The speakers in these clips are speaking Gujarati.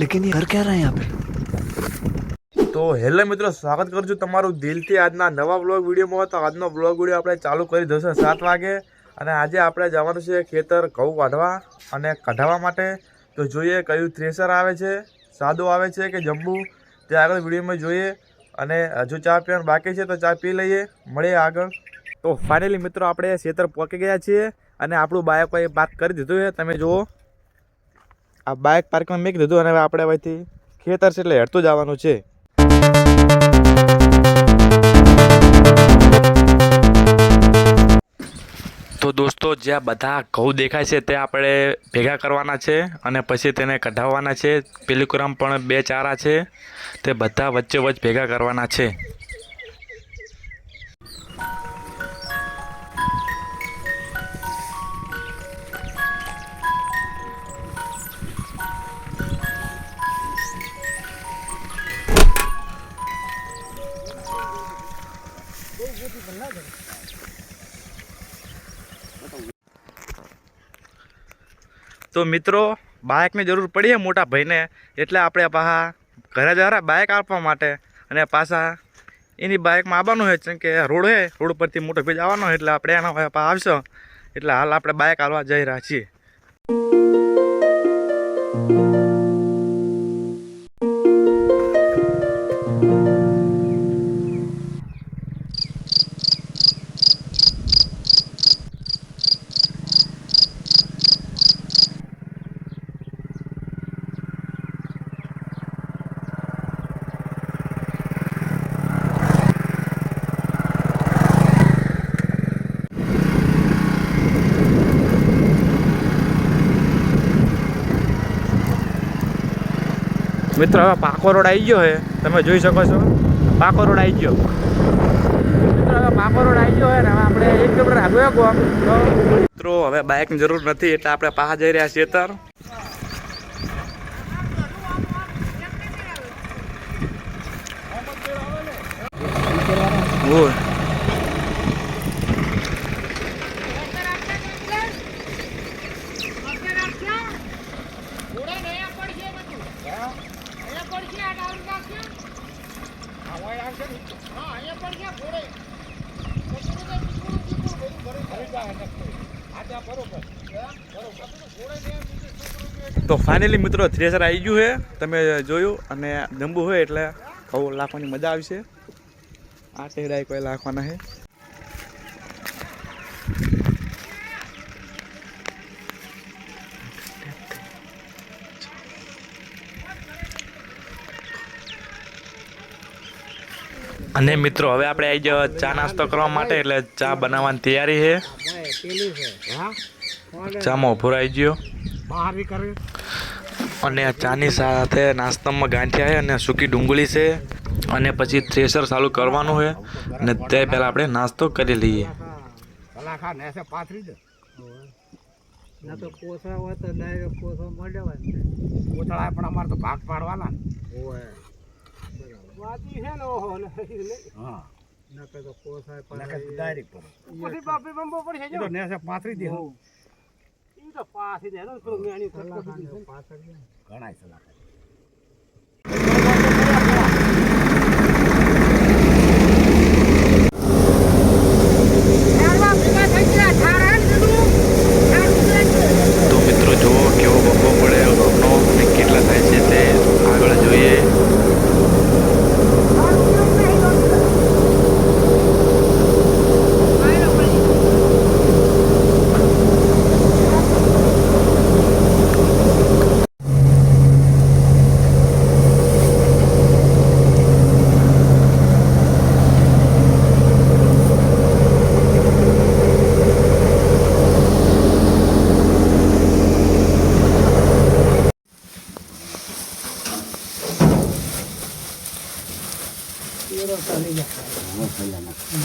लेकिन ये कर क्या रहा है यहाँ पे તો હેલો મિત્રો સ્વાગત કરું છું તમારું દિલથી આજના નવા બ્લોગ વિડીયોમાં તો આજનો બ્લોગ વિડીયો આપણે ચાલુ કરી દઈશું સાત વાગે અને આજે આપણે જવાનું છે ખેતર ઘઉં કાઢવા અને કઢાવવા માટે તો જોઈએ કયું થ્રેસર આવે છે સાદું આવે છે કે જમ્બુ તે આગળ વિડીયોમાં જોઈએ અને હજુ ચા પીવાનું બાકી છે તો ચા પી લઈએ મળીએ આગળ તો ફાઇનલી મિત્રો આપણે ખેતર પહોંચી ગયા છીએ અને આપણું બાઇક અહીં પાર્ક કરી દીધું છે તમે જુઓ આ બાઇક પાર્કમાં મેં દીધું અને આપણે અહીંથી ખેતર છે એટલે હેડતું જવાનું છે. તો દોસ્તો જ્યાં બધા ઘઉં દેખાય છે તે આપણે ભેગા કરવાના છે અને પછી તેને કઢાવવાના છે. પેલીગ્રામ પણ બે ચારા છે. તે બધા વચ્ચે વચ્ચ ભેગા કરવાના છે. તો મિત્રો, બાઇકની જરૂર પડી મોટા ભાઈને, એટલે આપણે પાછા ઘરે જરા બાઇક આપવા માટે અને પાછા એની બાઇકમાં આવવાનું હોય છે કે રોડ છે રોડ પરથી મોટો ભેજ આવવાનો એટલે આપણે એના આવશો. એટલે હાલ આપણે બાઇક હાલવા જઈ રહ્યા છીએ. મિત્રો, હવે પાકો રોડ આવી ગયો છે. તમે જોઈ શકો છો. પાકો રોડ આવી ગયો. મિત્રો, હવે પાકો રોડ આવી ગયો છે ને, હવે આપણે એક કિલોમીટર આગળ ગો મિત્રો, હવે બાઇકની જરૂર નથી, એટલે આપણે પાછા જઈ રહ્યા છીએ તર ઓય. તો ફાઇનલી મિત્રો થ્રેસર આવી ગયું છે. તમે જોયું અને જંબુ હોય એટલે ઘઉં લાખવાની મજા આવશે. આ ટેડાઈ કોઈ લાખવાના છે. અને મિત્રો, હવે આપણે આવી જાવ ચા નાસ્તો કરવા માટે, એટલે ચા બનાવવાની તૈયારી છે. ચામાં ભરાઈ ગયો. અને ચાની સાથે નાસ્તામાં ગાંઠિયા છે અને સૂકી ડુંગળી છે. અને પછી થ્રેસર ચાલુ કરવાનું છે. અને તે પહેલાં આપણે નાસ્તો કરી લઈએ. ને તો કોસા હોય તો ડાયરેક્ટ કોસો મળ્યા કોતળા પણ અમારે તો ભાગ પાડવાના ને. વાતી છે ને ઓહો ને હા. ના તો કોસા નકર તો ડાયરેક્ટ પડે. પછી બાપી બંબો પડી એ તો નેસે પાથરી દે. ઈ તો પાછી દે ને પેલું મેણી પાછળ ઘણાય સલાહ તો મિત્રો જુઓ કેવો બબ્બો પડે ઘઉંનો અને કેટલા થાય છે તે આગળ જોઈએ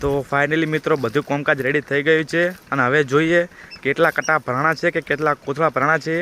તો ફાઇનલી મિત્રો, બધું કોમકાજ રેડી થઈ ગયું છે. અને હવે જોઈએ કેટલા કટા ભરાણા છે કે કેટલા કોથળા ભરાણા છે.